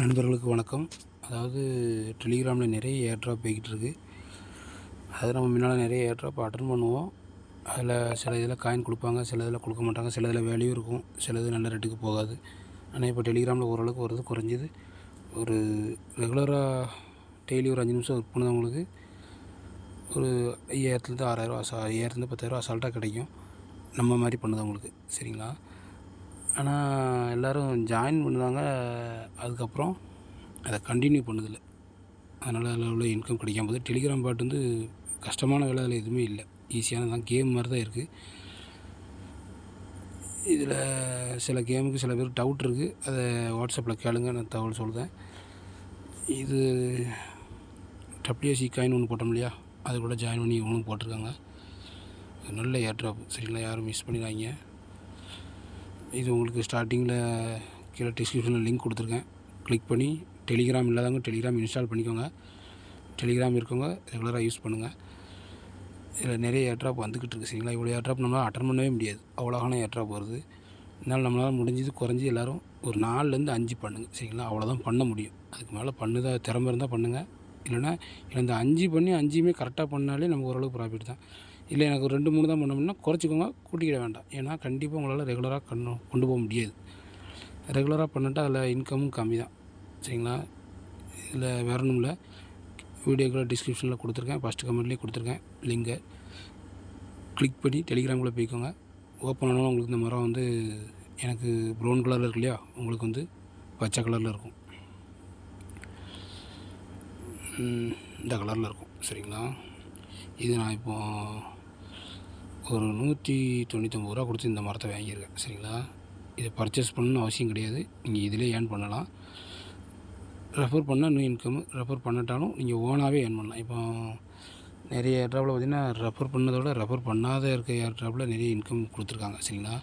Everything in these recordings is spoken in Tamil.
நண்பர்களுக்கு வணக்கம். அதாவது டெலிகிராமில் நிறைய ஏர்ட்ராப் போய்கிட்டு இருக்கு அது நம்ம முன்னால் நிறைய ஏர்ட்ராப் அட்டன் பண்ணுவோம். அதில் சில இதில் காயின் கொடுப்பாங்க சில இதில் கொடுக்க மாட்டாங்க சில இதில் வேல்யூ இருக்கும் சில இது நல்ல ரேட்டுக்கு போகாது. ஆனால் இப்போ டெலிகிராமில் ஓரளவுக்கு வருது குறைஞ்சிது. ஒரு ரெகுலராக டெய்லி ஒரு அஞ்சு நிமிஷம் ஒர்க் பண்ணவங்களுக்கு ஒரு ஐயாயிரத்துலேருந்து ஆறாயிரம் அசா ஐயாயிரத்துலேருந்து பத்தாயிரம் அசால்ட்டாக கிடைக்கும். நம்ம மாதிரி பண்ணுது அவங்களுக்கு. சரிங்களா? ஆனால் எல்லோரும் ஜாயின் பண்ணுறாங்க அதுக்கப்புறம் அதை கண்டினியூ பண்ணதில்லை. அதனால் அதில் உள்ள இன்கம் கிடைக்காம போகுது. டெலிகிராம் பாட் வந்து கஷ்டமான வேலை அதில் எதுவுமே இல்லை. ஈஸியானது தான். கேம் மாதிரி தான் இருக்குது இதில் சில கேமுக்கு சில பேர் டவுட் இருக்குது அதை வாட்ஸ்அப்பில் கேளுங்க. நான் தகவல் சொல்கிறேன் இது டபிள்யூசி காயின் ஒன்று போட்டோம் இல்லையா? அது கூட ஜாயின் பண்ணி இவங்களும் போட்டிருக்காங்க. நல்ல ஏர்ட்ராப் சரிங்களா? யாரும் மிஸ் பண்ணிடாதீங்க. இது உங்களுக்கு ஸ்டார்டிங்கில் கீழே டிஸ்கிரிப்ஷனில் லிங்க் கொடுத்துருக்கேன். கிளிக் பண்ணி டெலிகிராம் இல்லாதவங்க டெலிகிராம் இன்ஸ்டால் பண்ணிக்கோங்க. டெலிகிராம் இருக்கவங்க ரெகுலராக யூஸ் பண்ணுங்கள் இதில் நிறைய ஏர்ட்ராப் வந்துக்கிட்டு இருக்குது சரிங்களா? இவ்வளோ ஏர்ட்ராப் நம்மளால் அட்டன் பண்ணவே முடியாது. அவ்வளோகான ஏர்ட்ராப் வருது. இதனால் நம்மளால் முடிஞ்சது குறைஞ்சி எல்லோரும் ஒரு நாலுலேருந்து அஞ்சு பண்ணுங்கள் சரிங்களா? அவ்வளோதான் பண்ண முடியும். அதுக்கு மேலே பண்ணுதா திறமை இருந்தால் பண்ணுங்கள் இல்லைன்னா இந்த அஞ்சு பண்ணி அஞ்சுமே கரெக்டாக பண்ணாலே நமக்கு ஓரளவுக்கு ப்ராஃபிட் தான். இல்லை எனக்கு ஒரு ரெண்டு மூணு தான் பண்ண முடியும்னா குறைச்சிக்கோங்க கூட்டிக்கிட வேண்டாம். ஏன்னா கண்டிப்பாக உங்களால் ரெகுலராக கண்ணு கொண்டு போக முடியாது. ரெகுலராக பண்ணிட்டா அதில் இன்கமும் கம்மி தான். சரிங்களா? இதில் வேற ஒன்றும் இல்லை. வீடியோக்குள்ள டிஸ்கிரிப்ஷனில் கொடுத்துருக்கேன். ஃபஸ்ட்டு கமெண்ட்லேயே கொடுத்துருக்கேன். லிங்கை கிளிக் பண்ணி டெலிகிராமில் போய்க்கோங்க. ஓப்பன் ஆனாலும் உங்களுக்கு இந்த மரம் வந்து எனக்கு ப்ரௌன் கலரில் இருக்கு இல்லையா? உங்களுக்கு வந்து பச்சை கலரில் இருக்கும். இந்த கலரில் இருக்கும். சரிங்களா? இது நான் இப்போது ஒரு நூற்றி தொண்ணூத்தொம்பது ரூபா கொடுத்து இந்த மரத்தை வாங்கியிருக்கேன் சரிங்களா? இதை பர்ச்சேஸ் பண்ணணும்னு அவசியம் கிடையாது. நீங்கள் இதிலே ஏர்ன் பண்ணலாம். ரெஃபர் பண்ணால் நியூ இன்கம் ரெஃபர் பண்ணிட்டாலும் நீங்கள் ஓனாகவே ஏர்ன் பண்ணலாம். இப்போ நிறைய ஏர்ட்ராப்பில் பார்த்தீங்கன்னா ரெஃபர் பண்ணதை விட ரெஃபர் பண்ணாத இருக்க ஏர்ட்ராப்பில் நிறைய இன்கம் கொடுத்துருக்காங்க சரிங்களா?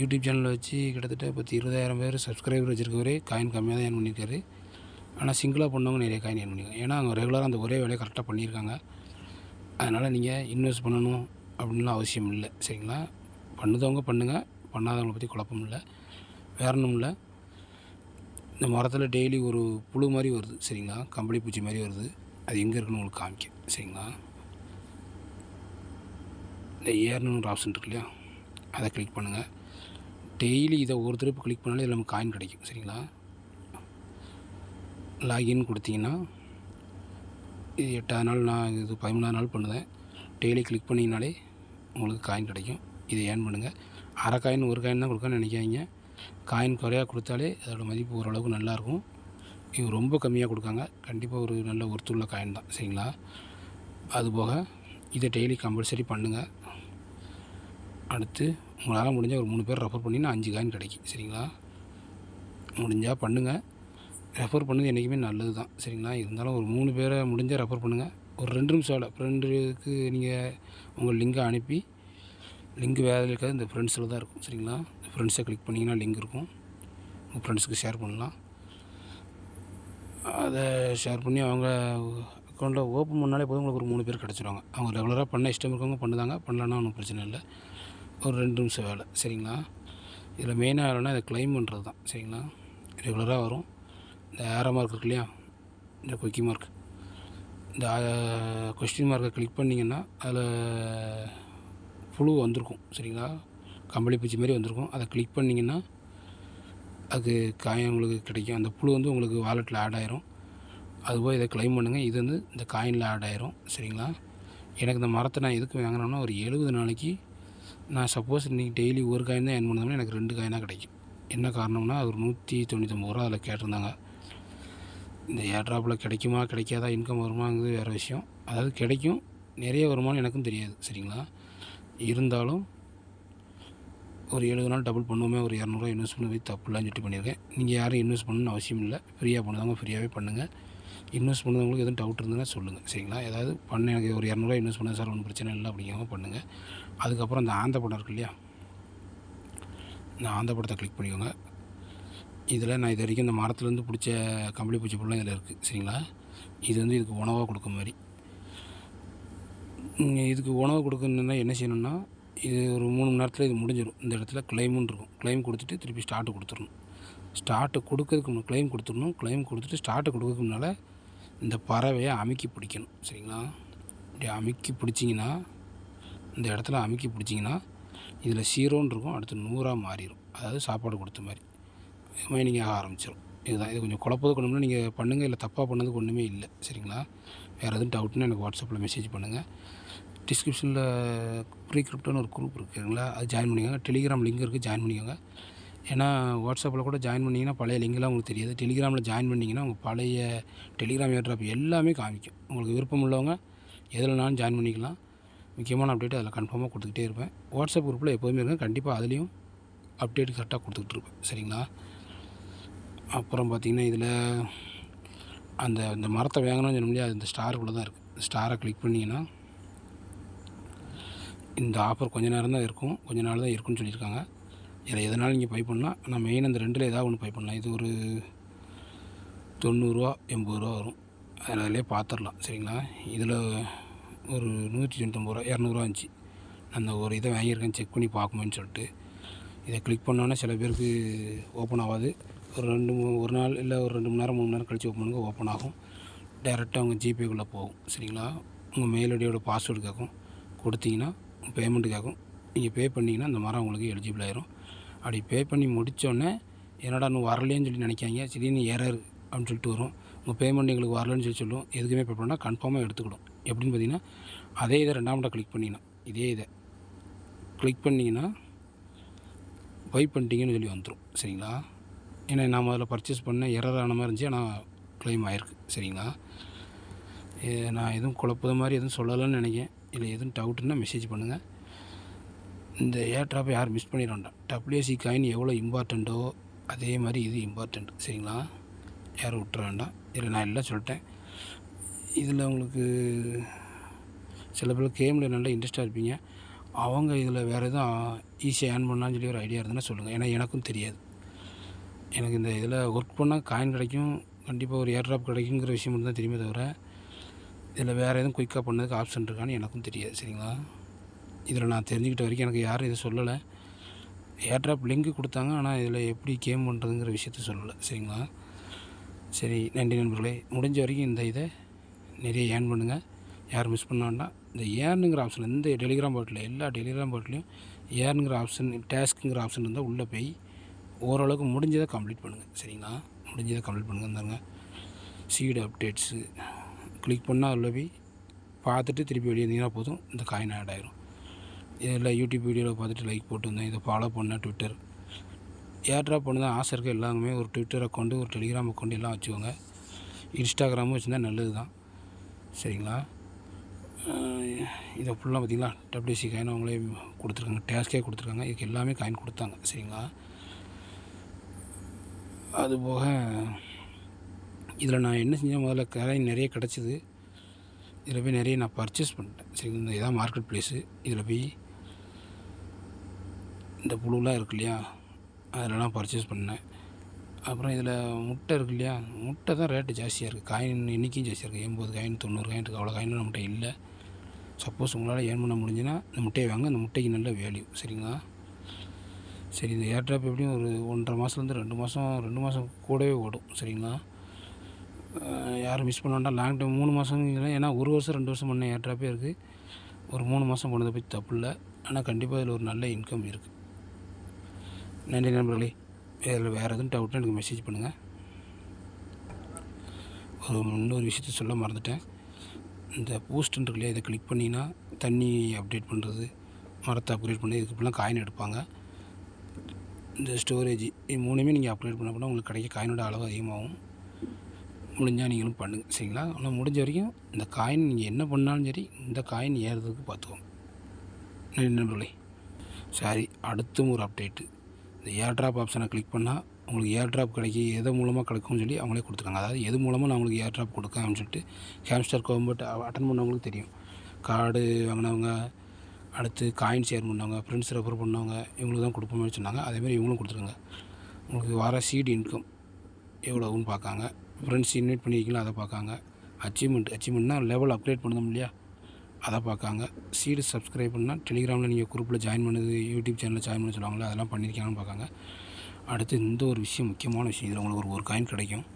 யூடியூப் சேனலில் வச்சு கிட்டத்தட்ட பத்து இருபதாயிரம் பேர் சப்ஸ்கிரைபர் வச்சுருக்கவரே காயின் கம்மியாக தான் ஏர்ன் பண்ணியிருக்காரு. ஆனால் சிங்கிளாக பண்ணவங்க நிறைய காயின் ஏர்ன் பண்ணியிருக்காங்க. ஏன்னா அவங்க ரெகுலராக அந்த ஒரே வேலையை கரெக்டாக பண்ணியிருக்காங்க. அதனால் நீங்கள் இன்வெஸ்ட் பண்ணணும். அப்படின்லாம் அவசியம் இல்லை சரிங்களா? பண்ணுதவங்க பண்ணுங்கள் பண்ணாதவங்களை பற்றி குழப்பம் இல்லை வேற ஒன்றும் இல்லை. இந்த மரத்தில் டெய்லி ஒரு புழு மாதிரி வருது சரிங்களா? கம்பளி பூச்சி மாதிரி வருது. அது எங்கே இருக்குன்னு உங்களுக்கு காமிக்க சரிங்களா? இந்த ஏறணுன்ற ஆப்ஷன் இருக்கு இல்லையா? அதை கிளிக் பண்ணுங்கள் டெய்லி இதை ஒரு திருப்பு கிளிக் பண்ணாலே இதில் நமக்கு காயின் கிடைக்கும் சரிங்களா? லாகின் கொடுத்தீங்கன்னா இது எட்டாவது நாள் நான் இது பதிமூணாவது நாள் பண்ணுவேன். டெய்லி கிளிக் பண்ணிங்கனாலே உங்களுக்கு காயின் கிடைக்கும். இதை ஏர்ன் பண்ணுங்கள் அரை காயின் ஒரு காயின் தான் கொடுக்கணும்னு நினைக்காதீங்க. காயின் குறையாக கொடுத்தாலே அதோடய மதிப்பு ஓரளவுக்கு நல்லாயிருக்கும். இது ரொம்ப கம்மியாக கொடுக்காங்க. கண்டிப்பாக ஒரு நல்ல ஒருத்துள்ள காயின் தான். சரிங்களா? அதுபோக இதை டெய்லி கம்பல்சரி பண்ணுங்கள் அடுத்து உங்களால் முடிஞ்சால் ஒரு மூணு பேர் ரெஃபர் பண்ணிங்கன்னா அஞ்சு காயின் கிடைக்கும். சரிங்களா? முடிஞ்சால் பண்ணுங்கள் ரெஃபர் பண்ணது என்றைக்குமே நல்லது தான் சரிங்களா? இருந்தாலும் ஒரு மூணு பேரை முடிஞ்சால் ரெஃபர் பண்ணுங்கள் ஒரு ரெண்டு நிமிஷம் வேலை ஃப்ரெண்டுக்கு நீங்கள் உங்கள் லிங்கை அனுப்பி லிங்க் வேறு இருக்காது இந்த ஃப்ரெண்ட்ஸில் தான் இருக்கும் சரிங்களா? ஃப்ரெண்ட்ஸை கிளிக் பண்ணிங்கன்னா லிங்க் இருக்கும். உங்கள் ஃப்ரெண்ட்ஸுக்கு ஷேர் பண்ணலாம். அதை ஷேர் பண்ணி அவங்க அக்கௌண்ட்டில் ஓப்பன் பண்ணாலே போதும் உங்களுக்கு ஒரு மூணு பேர் கிடச்சிருவாங்க. அவங்க ரெகுலராக பண்ண இஷ்டம் இருக்கவங்க பண்ணுதாங்க பண்ணலன்னா ஒன்றும் பிரச்சனை இல்லை. ஒரு ரெண்டு நிமிஷம் வேலை சரிங்களா? இதில் மெயினாக வேலைன்னா இதை க்ளைம் பண்ணுறது தான் சரிங்களா ரெகுலராக வரும். இந்த ஏரோ மார்க் இருக்கு இல்லையா? இந்த குக்கி மார்க் இந்த கொஸ்டின் மார்க்கை கிளிக் பண்ணிங்கன்னா அதில் புழு வந்திருக்கும் சரிங்களா? கம்பளி பூச்சி மாதிரி வந்திருக்கும். அதை கிளிக் பண்ணிங்கன்னா அது காயின் உங்களுக்கு கிடைக்கும். அந்த புழு வந்து உங்களுக்கு வாலெட்டில் ஆட் ஆயிரும். அதுபோல் இதை க்ளைம் பண்ணுங்கள் இது வந்து இந்த காயினில் ஆட் ஆயிரும் சரிங்களா? எனக்கு இந்த மரத்தை நான் எதுக்கு வாங்கினேன்னா ஒரு எழுபது நாளைக்கு நான் சப்போஸ் இன்றைக்கி டெய்லி ஒரு காயின் தான் ஏன் பண்ணோம்னா எனக்கு ரெண்டு காயினாக கிடைக்கும். என்ன காரணம்னா அது ஒரு நூற்றி தொண்ணூற்றம்பது ரூபா அதில் கேட்டிருந்தாங்க. இந்த ஏர்ட்ராப்பில் கிடைக்குமா கிடைக்காதா இன்கம் வருமாங்கிறது வேறு விஷயம். அதாவது கிடைக்கும் நிறைய வருமானம் எனக்கும் தெரியாது சரிங்களா? இருந்தாலும் ஒரு எழுபது நாள் டபுள் பண்ணுவோமே ஒரு இரநூறுவா இன்வெஸ்ட் பண்ணி போய் தப்புலாம் பண்ணியிருக்கேன். நீங்கள் யாரும் இன்வெஸ்ட் பண்ணணும்னு அவசியம் இல்லை. ஃப்ரீயாக பண்ணுறவங்க ஃப்ரீயாகவே பண்ணுங்கள் இன்வெஸ்ட் பண்ணுறவங்களுக்கு எதுவும் டவுட் இருந்ததுன்னா சொல்லுங்கள் சரிங்களா? ஏதாவது பண்ண எனக்கு ஒரு இரநூறுவா இன்வெஸ்ட் பண்ண சார் ஒன்றும் பிரச்சனை இல்லை அப்படிங்கிறவங்க பண்ணுங்கள் அதுக்கப்புறம் இந்த ஆந்த படம் இருக்கு இல்லையா? இந்த ஆந்த படத்தை கிளிக் பண்ணிக்கோங்க. இதில் நான் இது வரைக்கும் இந்த மரத்துலேருந்து பிடிச்ச கம்பளி பூச்சி புல்லாம் இதில் இருக்குது சரிங்களா? இது வந்து இதுக்கு உணவாக கொடுக்க மாதிரி. இதுக்கு உணவு கொடுக்கணுன்னா என்ன செய்யணும்னா இது ஒரு மூணு மணி நேரத்தில் இது முடிஞ்சிடும் இந்த இடத்துல கிளைமுன்னு இருக்கும். கிளைம் கொடுத்துட்டு திருப்பி ஸ்டார்ட் கொடுத்துடணும். ஸ்டார்ட்டு கொடுக்கறதுக்கு க்ளைம் கொடுத்துடணும். க்ளைம் கொடுத்துட்டு ஸ்டார்ட்டு கொடுக்கறதுக்கு முன்னால் இந்த பறவையை அமுக்கி பிடிக்கணும் சரிங்களா? இப்படி அமுக்கி பிடிச்சிங்கன்னா இந்த இடத்துல அமுக்கி பிடிச்சிங்கன்னா இதில் சீரோன்னு இருக்கும். அடுத்து நூறாக மாறிடும் அதாவது சாப்பாடு கொடுத்த மாதிரி. மைனிங் ஆக ஆரம்பிச்சிடும் இதுதான். இது கொஞ்சம் குழப்பது கொண்டு நீங்கள் பண்ணுங்கள் இல்லை தப்பாக பண்ணதுக்கு ஒன்றுமே இல்லை. சரிங்களா? வேறு எதுவும் டவுட்னா எனக்கு வாட்ஸ்அப்பில் மெசேஜ் பண்ணுங்கள் டிஸ்கிரிப்ஷனில் ப்ரீ கிரிப்டோன்னு ஒரு குரூப் இருக்குதுங்களா அது ஜாயின் பண்ணிக்கோங்க. டெலிகிராம் லிங்க் இருக்குது ஜாயின் பண்ணிக்கோங்க. ஏன்னா வாட்ஸ்அப்பில் கூட ஜாயின் பண்ணிங்கன்னா பழைய லிங்க்லாம் உங்களுக்கு தெரியாது. டெலிகிராமில் ஜாயின் பண்ணிங்கன்னா உங்கள் பழைய டெலிகிராம் ஏட்ராப் எல்லாமே காமிக்கும். உங்களுக்கு விருப்பம் உள்ளவங்க எதுலனாலும் ஜாயின் பண்ணிக்கலாம். முக்கியமான அப்டேட் அதில் கன்ஃபார்மாக கொடுத்துக்கிட்டே இருப்பேன். வாட்ஸ்அப் குரூப்பில் எப்போதுமே இருக்கேன் கண்டிப்பாக அதுலேயும் அப்டேட் கரெக்டாக கொடுத்துக்கிட்டு இருப்பேன். சரிங்களா? அப்புறம் பார்த்திங்கன்னா இதில் அந்த இந்த மரத்தை வாங்கணும்னு சொன்ன முடியாது இந்த ஸ்டாருக்குள்ளே தான் இருக்குது ஸ்டாரை கிளிக் பண்ணிங்கன்னா இந்த ஆஃபர் கொஞ்ச நேரம் தான் இருக்கும். கொஞ்ச நாள் தான் இருக்குன்னு சொல்லியிருக்காங்க. இதில் எதனாலும் நீங்கள் பை பண்ணலாம்? ஆனால் மெயின் அந்த ரெண்டில் ஏதாவது ஒன்று பை பண்ணலாம். இது ஒரு தொண்ணூறுரூவா எண்பது ரூபா வரும். அதில் அதிலே பார்த்துடலாம். சரிங்களா? இதில் ஒரு நூற்றி தொண்ணூத்தொம்பது ரூபா இரநூறுவா இருந்துச்சு. அந்த ஒரு இதை வாங்கியிருக்கேன் செக் பண்ணி பார்க்கணுன்னு சொல்லிட்டு. இதை கிளிக் பண்ணோன்னே சில பேருக்கு ஓப்பன் ஆகாது. ஒரு ரெண்டு மூ ஒரு நாள் இல்லை ஒரு ரெண்டு மணி நேரம் மூணு நேரம் கழித்து ஓப்பன் பண்ணுங்கள் ஓப்பன் ஆகும். டேரெக்டாக உங்கள் ஜிபேக்குள்ளே போகும். சரிங்களா? உங்கள் மெயில் ஐடியோட பாஸ்வேர்டு கேட்கும் கொடுத்தீங்கன்னா பேமெண்ட்டு கேட்கும் நீங்கள் பே பண்ணிங்கன்னா அந்த மரம் உங்களுக்கு எலிஜிபிள் ஆயிரும். அப்படி பே பண்ணி முடித்தோடனே என்னடா இன்னும் வரலேன்னு சொல்லி நினைக்காங்க திடீர்னு எரர் அப்படின்னு சொல்லிட்டு வரும். உங்கள் பேமெண்ட் எங்களுக்கு வரலன்னு சொல்லி சொல்லும். எதுக்குமே பே பண்ணால் கன்ஃபார்மாக எடுத்துக்கிடும். எப்படின்னு பார்த்தீங்கன்னா அதே இதை ரெண்டாம் கிளிக் பண்ணிங்கன்னா இதே இதை. கிளிக் பண்ணிங்கன்னா பை பண்ணிட்டீங்கன்னு சொல்லி வந்துடும் சரிங்களா? ஏன்னா நான் முதல்ல பர்ச்சேஸ் பண்ணேன் எரர் ஆன மாதிரி இருந்துச்சு. ஆனால் க்ளைம் ஆயிருக்கு. சரிங்களா? நான் எதுவும் குழப்பத மாதிரி எதுவும் சொல்லலைன்னு நினைக்கிறேன். இல்லை எதுவும் டவுட்டுன்னா மெசேஜ் பண்ணுங்கள் இந்த ஏர் ட்ராப்பை யாரும் மிஸ் பண்ணிட வேண்டாம். டபிள்யூசி காயின் எவ்வளோ இம்பார்ட்டண்ட்டோ அதே மாதிரி இது இம்பார்ட்டண்ட் சரிங்களா? யாரும் விட்டுற வேண்டாம். இதில் நான் எல்லாம் சொல்லிட்டேன். இதில் உங்களுக்கு சில பேர் கேமில் நல்லா இன்ட்ரெஸ்ட்டாக இருப்பீங்க. அவங்க இதில் வேறு எதுவும் ஈஸியாக ஏர்ன் பண்ணான்னு சொல்லி ஒரு ஐடியா இருந்ததுன்னா சொல்லுங்கள் ஏன்னா எனக்கும் தெரியாது. எனக்கு இந்த இதில் ஒர்க் பண்ணால் காயின் கிடைக்கும் கண்டிப்பாக ஒரு ஏர் ட்ராப் கிடைக்குங்கிற விஷயம் மட்டும் தான் தெரியுமே தவிர இதில் வேறு எதுவும் குயிக்காக பண்ணதுக்கு ஆப்ஷன் இருக்கான்னு எனக்கும் தெரியாது சரிங்களா? இதில் நான் தெரிஞ்சுக்கிட்ட வரைக்கும் எனக்கு யாரும் இதை சொல்லலை. ஏர்ட்ராப் லிங்க் கொடுத்தாங்க ஆனால் இதில் எப்படி கேம் பண்ணுறதுங்கிற விஷயத்த சொல்லலை சரிங்களா? சரி நன்றி நண்பர்களே. முடிஞ்ச வரைக்கும் இந்த இதை நிறைய ஏர்ன் பண்ணுங்கள் யாரும் மிஸ் பண்ண வேண்டாம். இந்த ஏர்னுங்கிற ஆப்ஷன் இந்த டெலிகிராம் பாட்டில் எல்லா டெலிகிராம் பாட்டிலையும் ஏர்னுங்கிற ஆப்ஷன் டேஸ்க்குங்கிற ஆப்ஷன் இருந்தால் உள்ளே போய் ஓரளவுக்கு முடிஞ்சதை கம்ப்ளீட் பண்ணுங்கள் சரிங்களா? முடிஞ்சதை கம்ப்ளீட் பண்ணுங்கள் இருந்தாங்க சீடு அப்டேட்ஸு கிளிக் பண்ணால் அதில் போய் பார்த்துட்டு திருப்பி வெளியே இருந்தீங்கன்னா போதும். இந்த காயின் ஆட் ஆகிரும் இதில் யூடியூப் வீடியோவில் பார்த்துட்டு லைக் போட்டு இதை ஃபாலோ பண்ணேன் ட்விட்டர் ஏர்ட்ராப் பண்ணுதான் ஆசை இருக்க. எல்லாருமே ஒரு ட்விட்டர் அக்கௌண்ட்டு ஒரு டெலிகிராம் அக்கௌண்ட் எல்லாம் வச்சுக்கோங்க. இன்ஸ்டாகிராமும் வச்சுருந்தா நல்லது தான். சரிங்களா? இதை ஃபுல்லாக பார்த்தீங்களா? டபிள்யூசி காயின் அவங்களே கொடுத்துருக்காங்க. டேஸ்கே கொடுத்துருக்காங்க. இதுக்கு எல்லாமே காயின் கொடுத்தாங்க. சரிங்களா? அதுபோக இதில் நான் என்ன செஞ்சேன் முதல்ல காயின் நிறைய கிடச்சிது. இதில் போய் நிறைய நான் பர்ச்சேஸ் பண்ணிட்டேன். சரி இந்த இதான் மார்க்கெட் ப்ளேஸு இதில் போய் இந்த புழுலாம் இருக்கு இல்லையா அதிலலாம் பர்ச்சேஸ் பண்ணேன். அப்புறம் இதில் முட்டை இருக்கு இல்லையா முட்டை தான் ரேட்டு ஜாஸ்தியாக இருக்குது காயின் இன்றைக்கும் ஜாஸ்தியாக இருக்குது எண்பது காயின் தொண்ணூறு காயின் இருக்குது அவ்வளோ காயினும் நம்மகிட்ட இல்லை. சப்போஸ் உங்களால் ஏர்ன் பண்ண முடிஞ்சுன்னா இந்த முட்டையை வாங்க. அந்த முட்டைக்கு நல்ல வேல்யூ சரிங்களா? சரி இந்த ஏர்ட்ராப் எப்படியும் ஒரு ஒன்றரை மாதத்துலேருந்து ரெண்டு மாதம் ரெண்டு மாதம் கூடவே ஓடும் சரிங்களா? யாரும் மிஸ் பண்ண வேண்டாம். லாங் டைம் மூணு மாதம் ஏன்னா ஒரு வருஷம் ரெண்டு வருஷம் பண்ண ஏர்ட்ராப்பே இருக்குது ஒரு மூணு மாதம் போனதை பற்றி தப்பு இல்லை. ஆனால் கண்டிப்பாக இதில் ஒரு நல்ல இன்கம் இருக்குது நன்றி நண்பர்களே. இதில் வேறு எதுவும் டவுட்னா எனக்கு மெசேஜ் பண்ணுங்கள் ஒரு இன்னொரு விஷயத்த சொல்ல மறந்துட்டேன். இந்த போஸ்ட்ன்னு இருக்கு இல்லையா இதை கிளிக் பண்ணிங்கன்னா தண்ணி அப்டேட் பண்ணுறது மரத்தை அப்கிரேட் பண்ணி இதுக்கு இப்படிலாம் காயின் எடுப்பாங்க. இந்த ஸ்டோரேஜ் இது மூணுமே நீங்கள் அப்டேட் பண்ண உங்களுக்கு கிடைக்க காயினோட அளவு அதிகமாகும். முடிஞ்சால் நீங்களும் பண்ணுங்கள் சரிங்களா? ஆனால் முடிஞ்ச வரைக்கும் இந்த காயின் நீங்கள் என்ன பண்ணாலும் சரி இந்த காயின் ஏறுறதுக்கு பார்த்துக்கோங்க. நன்றி நண்பர்களே. சரி அடுத்தும் ஒரு அப்டேட்டு இந்த ஏர்ட்ராப் ஆப்ஷனை கிளிக் பண்ணால் உங்களுக்கு ஏர்ட்ராப் கிடைக்கி எது மூலமாக கிடைக்கும்னு சொல்லி அவங்களே கொடுத்துருக்காங்க. அதாவது எது மூலமாக நான் உங்களுக்கு ஏர்ட்ராப் கொடுக்கேன் அப்படின்னு சொல்லிட்டு ஹேம்ஸ்டர் கோம்பட் அட்டன் பண்ணவங்களுக்கு தெரியும். கார்டு வாங்கினவங்க அடுத்து காயின் ஷேர் பண்ணவங்க ஃப்ரெண்ட்ஸ் ரெஃபர் பண்ணவங்க இவங்களுக்கு தான் கொடுப்போம்னு சொன்னாங்க. அதேமாதிரி இவங்களும் கொடுத்துருங்க உங்களுக்கு வர சீட் இன்கம் எவ்வளோன்னு பார்க்காங்க. ஃப்ரெண்ட்ஸ் இன்வைட் பண்ணியிருக்கீங்களா அதை பார்க்காங்க. அச்சீவ்மெண்ட் அச்சீவ்மெண்ட்னா லெவல் அப்கிரேட் பண்ணணும் இல்லையா? அதை பார்க்காங்க. சீடு சப்ஸ்கிரைப் பண்ணால் டெலிகிராமில் நீங்கள் குரூப்பில் ஜாயின் பண்ணது யூடியூப் சேனலில் ஜாயின் பண்ண சொல்லுவாங்களே அதெல்லாம் பண்ணியிருக்காங்கன்னு பார்க்காங்க. அடுத்து இந்த ஒரு விஷயம் முக்கியமான விஷயம். இதில் உங்களுக்கு ஒரு ஒரு காயின் கிடைக்கும்.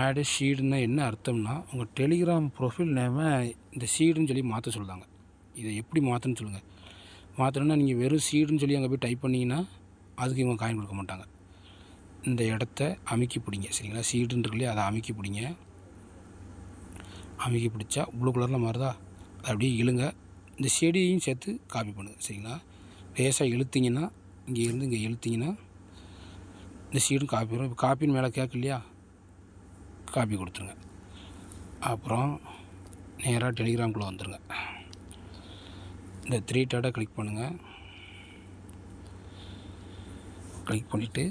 ஆடு ஷீடுன்னா என்ன அர்த்தம்னா உங்கள் டெலிகிராம் ப்ரொஃபைல் நேமை இந்த சீடுன்னு சொல்லி மாற்ற சொல்லுதாங்க இதை எப்படி மாற்றணும்னு சொல்லுங்கள் மாற்றணும்னா நீங்கள் வெறும் சீடுன்னு சொல்லி அங்கே போய் டைப் பண்ணிங்கன்னா அதுக்கு இவங்க காயின் கொடுக்க மாட்டாங்க. இந்த இடத்த அமுக்கி பிடிங்க. சரிங்களா? சீடுன்னு இருக்கு அதை அமுக்கி பிடிங்க. அமுக்கி பிடிச்சா ப்ளூ கலரில் மாறுதா? அதை அப்படியே இழுங்க. இந்த செடியையும் சேர்த்து காப்பி பண்ணுங்கள் சரிங்களா? லேசாக இழுத்திங்கன்னா இங்கே இருந்து இங்கே இழுத்திங்கன்னா இந்த சீடும் காப்பி வரும். இப்போ காப்பின்னு மேலே கேட்க இல்லையா? காப்பி கொடுத்துருங்க. அப்புறம் நேராக டெலிகிராம்குள்ளே வந்துடுங்க இந்த த்ரீ டாட்டை கிளிக் பண்ணுங்கள் கிளிக் பண்ணிவிட்டு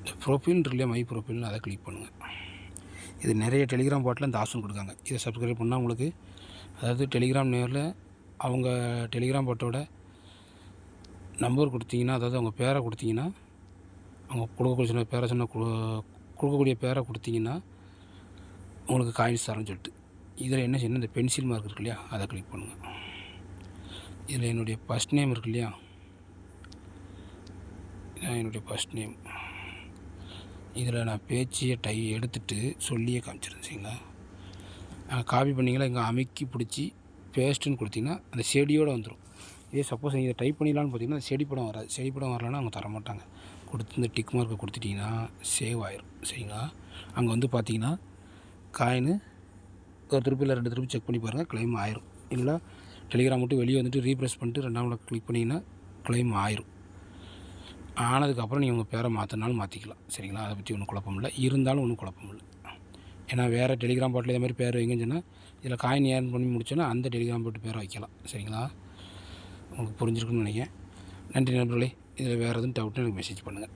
இந்த ப்ரொஃபைல் இருக்கு இல்லையா மை ப்ரொஃபைல்னு அதை கிளிக் பண்ணுங்கள் இது நிறைய டெலிகிராம் பாட்டில் இந்த ஆப்ஷன் கொடுக்காங்க. இதை சப்ஸ்கிரைப் பண்ணால் உங்களுக்கு அதாவது டெலிகிராம் நேரில் அவங்க டெலிகிராம் பாட்டோட நம்பர் கொடுத்தீங்கன்னா அதாவது அவங்க பேரை கொடுத்தீங்கன்னா அவங்க கொடுக்கக்கூடிய சொன்ன பேரை சொன்ன கொடுக்கக்கூடிய பேரை கொடுத்தீங்கன்னா உங்களுக்கு காயின்ஸ் தரேன்னு சொல்லிட்டு. இதில் என்ன செய்யணும்? இந்த பென்சில் மார்க் இருக்கு இல்லையா அதை கிளிக் பண்ணுங்கள் இதில் என்னுடைய ஃபஸ்ட் நேம் இருக்கு இல்லையா? இதான் என்னுடைய ஃபஸ்ட் நேம் இதில் நான் பேச்சியை டை எடுத்துட்டு சொல்லியே காமிச்சிருந்தேன் சரிங்களா? காப்பி பண்ணிங்களா? இங்கே அமைக்கி பிடிச்சி பேஸ்ட்டுன்னு கொடுத்தீங்கன்னா அந்த செடியோடு வந்துடும் இதே சப்போஸ் நீங்கள் டைப் பண்ணிடலான்னு பார்த்தீங்கன்னா அந்த செடி படம் வராது. செடி படம் வரலன்னா அவங்க தர மாட்டாங்க கொடுத்து இந்த டிக் மார்க்கை கொடுத்துட்டிங்கன்னா சேவ் ஆயிரும் சரிங்களா? அங்கே வந்து பார்த்தீங்கன்னா காயின் ஒரு திருப்பி இல்லை ரெண்டு திருப்பி செக் பண்ணி பாருங்கள் க்ளைம் ஆயிரும். இல்லை டெலிகிராம் மட்டும் வெளியே வந்துட்டு ரீப்ரெஸ் பண்ணிட்டு ரெண்டாவது கிளிக் பண்ணிங்கன்னா க்ளைம் ஆயிரும். ஆனதுக்கப்புறம் நீங்கள் உங்கள் பேரை மாற்றினாலும் மாற்றிக்கலாம் சரிங்களா? அதை பற்றி ஒன்றும் குழப்பம் இல்லை. இருந்தாலும் ஒன்றும் குழப்பம் இல்லை. ஏன்னா வேறு டெலிகிராம் பாட்டில் இதே மாதிரி பேர் வைங்கன்னு சொன்னால் இதில் காயின் ஏர்ன் பண்ணி முடிச்சோன்னா அந்த டெலிகிராம் போட்டு பேரை வைக்கலாம். சரிங்களா? உங்களுக்கு புரிஞ்சிருக்குன்னு நினைக்கிறேன். நன்றி நண்பர்களே. இதில் வேறு எதுவும் டவுட்னு எனக்கு மெசேஜ் பண்ணுங்கள்